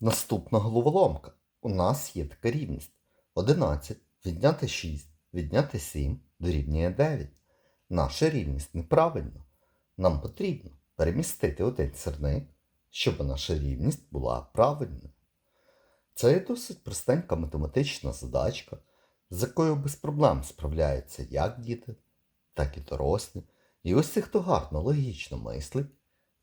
Наступна головоломка. У нас є така рівність. 11 відняти 6 відняти 7 дорівнює 9. Наша рівність неправильна. Нам потрібно перемістити один сірник, щоб наша рівність була правильною. Це є досить простенька математична задачка, з якою без проблем справляються як діти, так і дорослі. І ось хто гарно логічно мислить,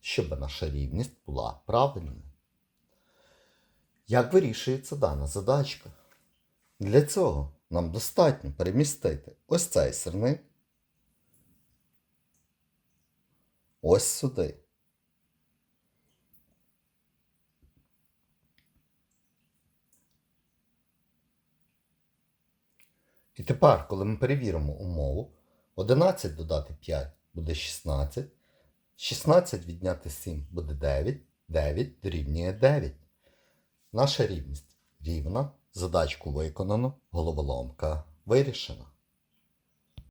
щоб наша рівність була правильною. Як вирішується дана задачка? Для цього нам достатньо перемістити ось цей сирник ось сюди. І тепер, коли ми перевіримо умову, 11 додати 5 буде 16, 16 відняти 7 буде 9, 9 дорівнює 9. Наша рівність рівна, задачку виконано, головоломка вирішена.